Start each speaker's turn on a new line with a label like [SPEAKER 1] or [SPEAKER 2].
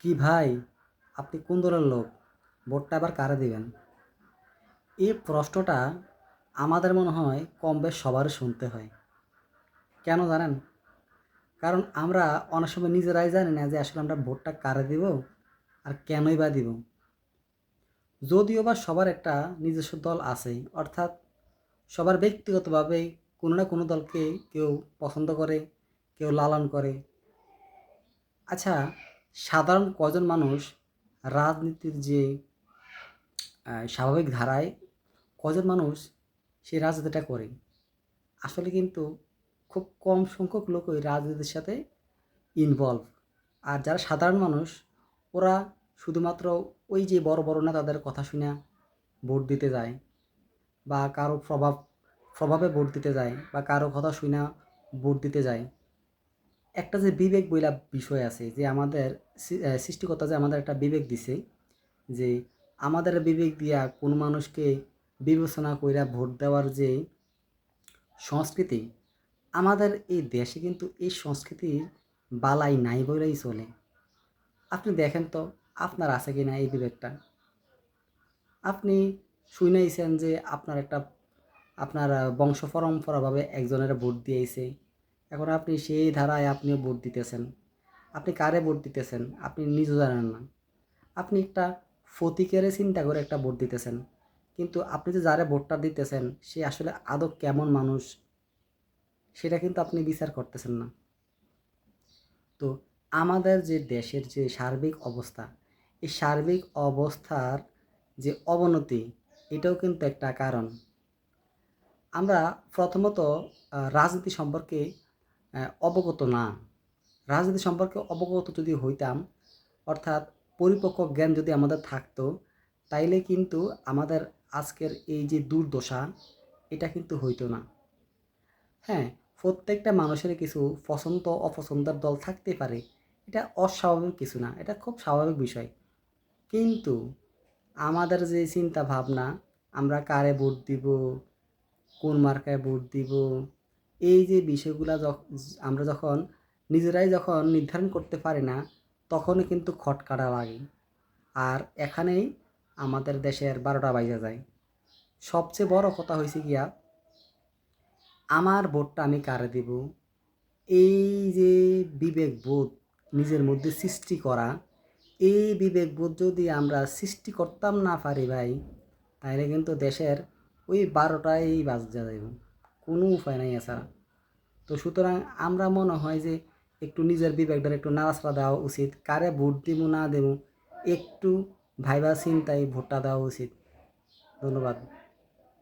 [SPEAKER 1] কি ভাই? আপনি কোন দলের লোক? ভোটটা আবার কারে দিবেন? এই প্রশ্নটা আমাদের মনে হয় কম বেশ সবারই শুনতে হয়। কেন জানেন? কারণ আমরা অনেক সময় নিজেরাই জানি না যে আসলে আমরা ভোটটা কারে দিব আর কেনই বা দিব। যদিও বা সবার একটা নিজস্ব দল আছে অর্থাৎ সবার ব্যক্তিগতভাবেই কোনো না কোনো দলকে কেউ পছন্দ করে, কেউ লালন করে। আচ্ছা সাধারণ কজন মানুষ রাজনীতির যে স্বাভাবিক ধারায় কজন মানুষ সেই রাজনীতিটা করে? আসলে কিন্তু খুব কম সংখ্যক লোকই রাজনীতির সাথে ইনভলভ আর যারা সাধারণ মানুষ, ওরা শুধুমাত্র ওই যে বড় বড় নেতাদের কথা শুনে ভোট দিতে যায় বা কারও প্রভাব, প্রভাবে ভোট দিতে যায় বা কারও কথা শুনে ভোট দিতে যায়। একটা যে বিবেক বইলা বিষয় আছে যে আমাদের সৃষ্টিকর্তা যে আমাদের একটা বিবেক দিছে, যে আমাদের বিবেক দিয়া কোন মানুষকে বিবেচনা কইরা ভোট দেওয়ার যে সংস্কৃতি, আমাদের এই দেশে কিন্তু এই সংস্কৃতির বালাই নাই বলেই চলে। আপনি দেখেন তো, আপনার আছে কি না এই বিবেকটা? আপনি শুনেইছেন যে আপনার একটা, আপনার বংশ পরম্পরাভাবে একজনের ভোট দিয়েছে এখন আপনি সেই ধারায় আপনিও ভোট দিতেছেন। আপনি কারে ভোট দিতেছেন? আপনি নিজেও জানেন না। আপনি একটা ফতিকেরে চিন্তা করে একটা ভোট দিতেছেন। কিন্তু আপনি যে যারে ভোটটা দিতেছেন, সে আসলে আদৌ কেমন মানুষ, সেটা কিন্তু আপনি বিচার করতেছেন না। তো আমাদের যে দেশের যে সার্বিক অবস্থা, এই সার্বিক অবস্থার যে অবনতি, এটাও কিন্তু একটা কারণ। আমরা প্রথমত রাজনীতি সম্পর্কে অবগত না। রাজনীতি সম্পর্কে অবগত যদি হইতাম, অর্থাৎ পরিপক্ক জ্ঞান যদি আমাদের থাকতো, তাইলে কিন্তু আমাদের আজকের এই যে দুর্দশা, এটা কিন্তু হইতো না। হ্যাঁ প্রত্যেকটা মানুষের কিছু পছন্দ অপছন্দের দল থাকতে পারে। এটা অস্বাভাবিক কিছু না, এটা খুব স্বাভাবিক বিষয়। কিন্তু আমাদের যে চিন্তা ভাবনা আমরা কারে ভোট দিব, কোন মার্কায় ভোট দিব এই যে বিষয়গুলো আমরা যখন নিজেরাই যখন নির্ধারণ করতে পারি না, তখনই কিন্তু খটকাটা লাগে। আর এখানেই আমাদের দেশের বারোটা বাজে যায়। সবচেয়ে বড় কথা হয়েছে গিয়া, আমার ভোটটা আমি কারে দিব? এই যে বিবেকবোধ নিজের মধ্যে সৃষ্টি করা, এই বিবেকবোধ যদি আমরা সৃষ্টি করতাম না পারি ভাই তাহলে কিন্তু দেশের ওই বারোটাই বাজতে যাইব। কোনো উপায় নাই এছাড়া। তো সুতরাং আমরা মনে হয় যে একটু নিজের বিবেকটার একটু নাড়াচাড়া দেওয়া উচিত, কারে ভোট দেবো না দেবো একটু ভাইবা চিন্তায় ভোটটা দেওয়া উচিত। ধন্যবাদ।